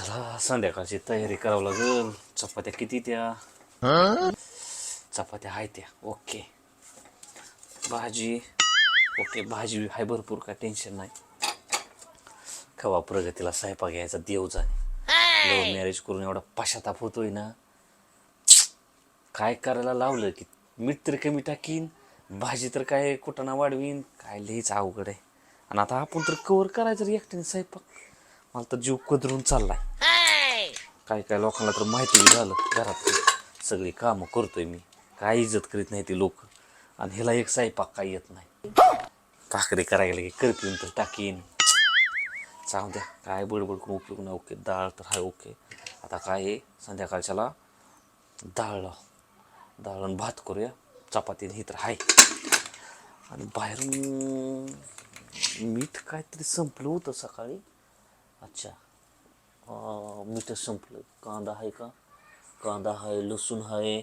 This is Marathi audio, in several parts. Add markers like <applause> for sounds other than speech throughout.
चला संध्याकाळची तयारी करावं लागेल. चपात्या किती त्या? चपात्या आहेत त्या. ओके. भाजी. ओके भाजी आहे भरपूर काय टेन्शन नाही. कवा प्रगतीला स्वयंपाक घ्यायचा देव जाणे. मॅरेज करून एवढा पश्चाताप होतोय ना. काय करायला लावलं की मीठ तर कमी टाकीन भाजी तर काय कुटाणा वाढवीन. काय लईच अवघड आहे. आणि आता आपण तर कवर करायचं एकट्याने स्वयंपाक मला तर जीव कदरून चाललाय. काय काय लोकांना तर माहिती झालं घरात. सगळी कामं करतोय मी. काय इज्जत करीत नाही ती लोक. आणि ह्याला एक स्वयंपाक काय येत नाही. काकरी करायला की करतीन तर टाकीन. सांग द्या. काय बडबड करून उपयोग नाही. ओके डाळ तर हाय ओके. आता काय आहे? संध्याकाळच्याला डाळ. डाळ आणि भात करूया. चपाती ही तर हाय. आणि बाहेरून मीठ काहीतरी संपलं होतं सकाळी. अच्छा मीठं मीठ संपलं कांदा आहे का कांदा आहे लसूण आहे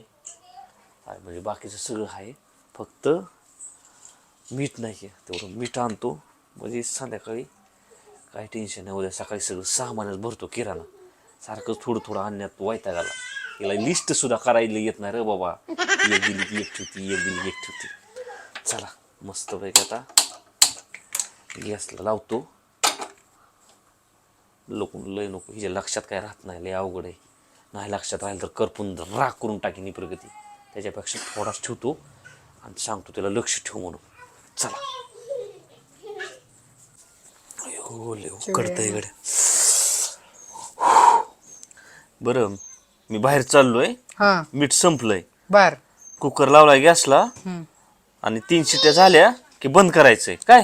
आहे म्हणजे बाकीचं सगळं आहे फक्त मीठ नाही आहे तेवढं मीठ आणतो म्हणजे संध्याकाळी काही टेन्शन नाही उद्या सकाळी सगळं सहा महिन्यात भरतो किराणा सारखं थोडं थोडं आणण्यात वायता आला याला लिस्ट सुद्धा करायला येत नाही रे बाबा एक दिली की एक ठेवती एक दिली की एक ठेवती चला मस्त पैकी आता गॅसला लावतो लोक लय नको. हिच्या लक्षात काय राहत नाही लय अवघड आहे. नाही लक्षात राहील तर करपून राग करून टाकीन ही प्रगती. त्याच्यापेक्षा थोडाच ठेवतो आणि सांगतो त्याला लक्ष ठेव म्हणून. चला. लय कडतंय गड्या. बरं मी बाहेर चाललोय. हा. मीठ संपलंय. बर. कुकर लावलाय गॅसला. आणि तीन शिट्या झाल्या की बंद करायचंय. काय?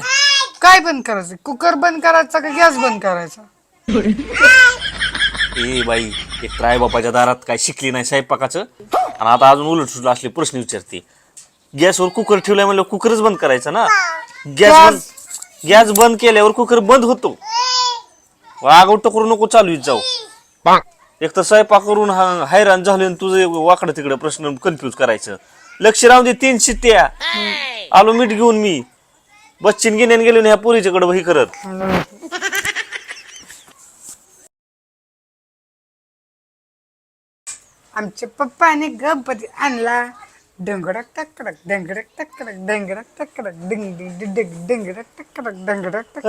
काय बंद करायचं? कुकर बंद करायचा का गॅस बंद करायचा? ए बाई एक राय बापाच्या दारात काय शिकली नाही स्वयंपाकाचं? आणि आता अजून उलट सुलट असले प्रश्न विचारते. गॅसवर कुकर ठेवलाय म्हणलं कुकरच बंद करायचा ना? गॅस बंद गॅस बंद केल्यावर कुकर बंद होतो. आगवट करू नको चालू जाऊ. एक तर स्वयंपाक करून हैराण झालो आणि तुझं वाकडं तिकडं प्रश्न कन्फ्यूज करायचं. लक्ष राहून दे तीन शिट्ट्या. आलो मीठ घेऊन मी. बच्चीन घेण्यान गेलो ह्या पोरीच्याकडे हे करत. आमच्या पप्पाने गणपती आणला. डंगडक टकडक डंगडक टकडक डंगडक टकडक डिंग डिंग डिंग डिंग डंगडक टकडक डंगडक टक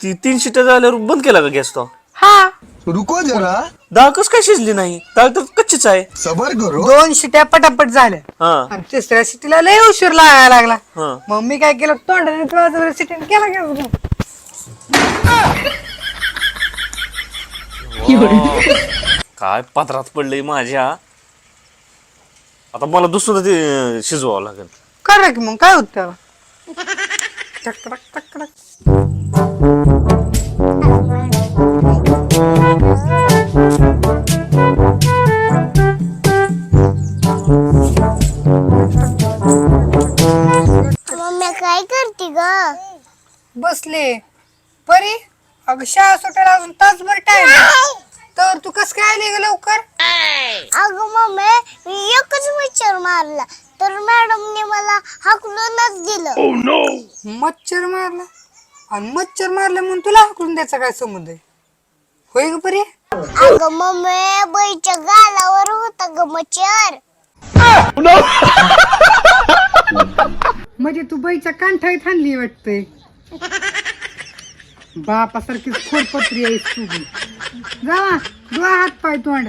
ती तीन शिट्ट्या झाल्यावर बंद केला का गॅस तो? हा. रुको जरा. डाळ कस काय शिजली नाही? डाळ तर कच्चीच आहे. सबर करो. दोन शिट्या पटापट झाल्या. हा. आणि तिसऱ्या शिटीला लय उशीर लागायला लागला. हा. मग मी काय केलं? तोंडाने तुला सिटीने केला गॅस काय पात्रात पडलंय माझ्या. आता मला दुसरं ते शिजवावं लागेल. करा की मग काय होत त्याला? टकडक टकडक मम्मी काय करते ग? बसले. परी अगं शाळा सुटायला अजून तासभर टाइम तर तू कस काय आली ग लवकर? अगं मम्मी मी एकच विचार मारला. तर मॅडमने मला हाकलूनच दिलं. मच्छर मारला? आणि मच्छर मारला म्हणून तुला हाकलून द्यायचा काय संबंध आहे? होय ग परी? अगं मम्मी बाईच्या गालावर होता ग मच्छर. <laughs> म्हणजे तू बाईच्या कांठाईत आणली वाटतंय. बापासारखीच खोडपत्री आहे तू बी. जा धुवा हात पाय तोंड